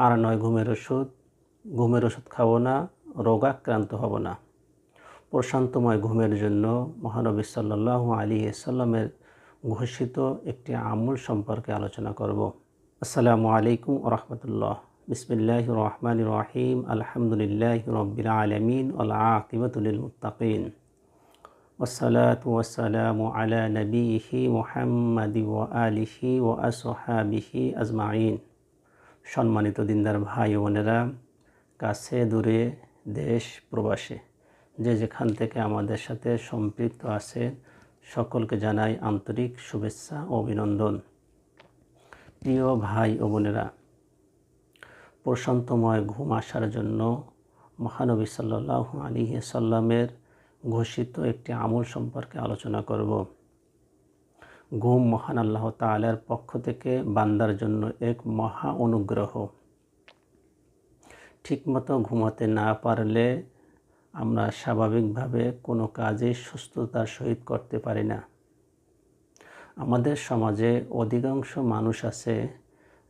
আর নয় ঘুমের ওষুধ ঘুমের ওষুধ খাবো না রোগাক্রান্ত হব না প্রশান্তময় ঘুমের জন্য মহানবী সাল্লাহ আলী সাল্লামের ঘোষিত একটি আমূল সম্পর্কে আলোচনা করব আসসালামু আলাইকুম রহমতুল্লাহ বিসমিল্লাহ রহমান রহিম আলহামদুলিল্লাহ রব্বিল আলমিন আকিবতুল মুতাকিন والصلاة والسلام على نبيه محمد وآله وأصحابه أجمعين সম্মানিত দিনদার ভাই বোনেরা, কাছে, দূরে, দেশ, প্রবাসে, যে যেখান থেকে আমাদের সাথে সম্পৃক্ত আছে, সকলকে জানাই আন্তরিক শুভেচ্ছা ও অভিনন্দন। প্রিয় ভাই ও বোনেরা, প্রশান্তময় ঘুম আসার জন্য মহানবী সাল্লাহ আলী সাল্লামের ঘোষিত একটি আমল সম্পর্কে আলোচনা করব। ঘুম মহান আল্লাহ তালার পক্ষ থেকে বান্দার জন্য এক মহা অনুগ্রহ। ঠিকমতো ঘুমাতে না পারলে আমরা স্বাভাবিকভাবে কোনো কাজে সুস্থতার সহিত করতে পারি না। আমাদের সমাজে অধিকাংশ মানুষ আছে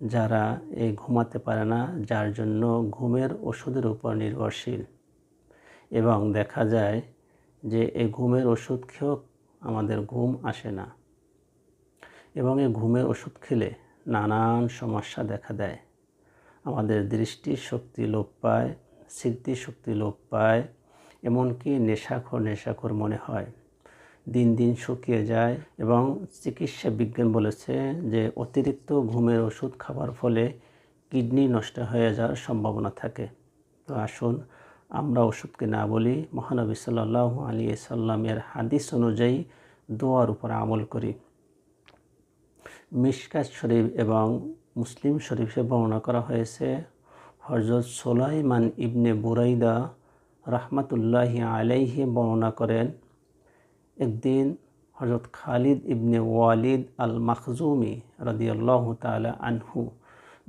যারা এই ঘুমাতে পারে না, যার জন্য ঘুমের ওষুধের উপর নির্ভরশীল। এবং দেখা যায় যে এই ঘুমের ওষুধ খেয়েও আমাদের ঘুম আসে না। এবং এই ঘুমের ওষুধ খেলে নানান সমস্যা দেখা দেয়। আমাদের দৃষ্টি শক্তি লোপ পায়, স্মৃতি শক্তি লোপ পায়, এমনকি নেশাখর নেশাখর মনে হয়। দিন দিন শুকিয়ে যায় এবং চিকিৎসা বিজ্ঞান বলেছে যে অতিরিক্ত ঘুমের ওষুধ খাবার ফলে কিডনি নষ্ট হয়ে যাওয়ার সম্ভাবনা থাকে। তো আসুন আমরা ওষুধকে না বলি, মহানবী সাল্লাহ আলী সাল্লামের হাদিস অনুযায়ী দোয়ার উপর আমল করি। মিশকাত শরীফ এবং মুসলিম শরীফে বর্ণনা করা হয়েছে হজরত সোলাইমান ইবনে বুরাইদা রহমতুল্লাহি আলাইহি বর্ণনা করেন, একদিন হজরত খালিদ ইবনে ওয়ালিদ আল মখজুমি রদিয়াল্লাহ তালা আনহু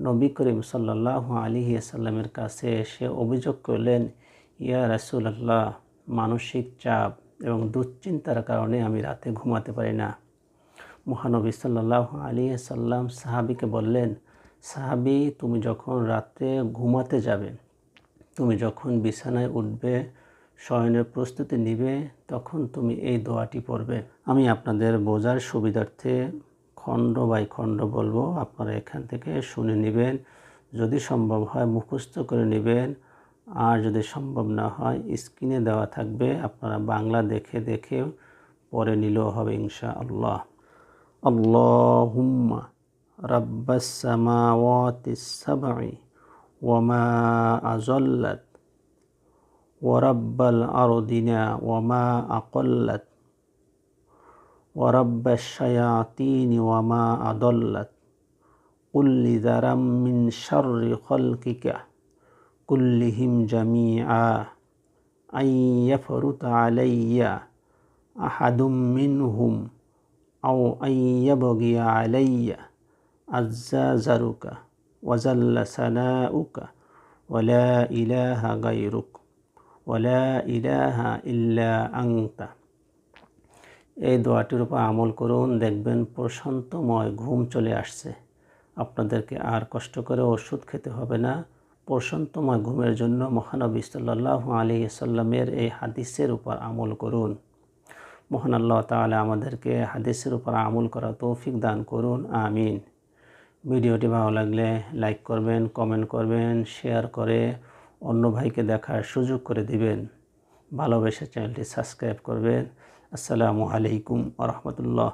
নবী করিম সাল্লাহ আলী সাল্লামের কাছে এসে অভিযোগ করলেন, ইয়া রাসুলাল্লাহ, মানসিক চাপ এবং দুশ্চিন্তার কারণে আমি রাতে ঘুমাতে পারি না। মহানবী সাল্লাহ আলী সাল্লাম সাহাবিকে বললেন, সাহাবি, তুমি যখন রাতে ঘুমাতে যাবে, তুমি যখন বিছানায় উঠবে, শয়নের প্রস্তুতি নিবে, তখন তুমি এই দোয়াটি পড়বে। আমি আপনাদের বোঝার সুবিধার্থে খণ্ড বাই খণ্ড বলব, আপনারা এখান থেকে শুনে নেবেন। যদি সম্ভব হয় মুখস্থ করে নেবেন, আর যদি সম্ভব না হয় স্ক্রিনে দেওয়া থাকবে, আপনারা বাংলা দেখে দেখে পরে নিলেও হবে ইনশা আল্লাহ اللهم رب السماوات السبع وما أزلت ورب الأرضنا وما أقلت ورب الشياطين وما أضلت كل ذر من شر خلقك كلهم جميعا أن يفرط علي أحد منهم বগিয়া আলাইয়া ওয়াজাল্লা ইলাহা গাইরুক ইলাহা এই দোয়াটির উপর আমল করুন, দেখবেন প্রশান্তময় ঘুম চলে আসছে। আপনাদেরকে আর কষ্ট করে ওষুধ খেতে হবে না। প্রশান্তময় ঘুমের জন্য মহানবী সাল্লাহ আলী সাল্লামের এই হাদিসের উপর আমল করুন। মহান আল্লাহ তালা আমাদেরকে হাদিসের উপর আমল করা তৌফিক দান করুন, আমিন। ভিডিওটি ভালো লাগলে লাইক করবেন, কমেন্ট করবেন, শেয়ার করে অন্য ভাইকে দেখার সুযোগ করে দিবেন। ভালোবেসে চ্যানেলটি সাবস্ক্রাইব করবেন। আসসালামু আলাইকুম আ রহমতুল্লাহ।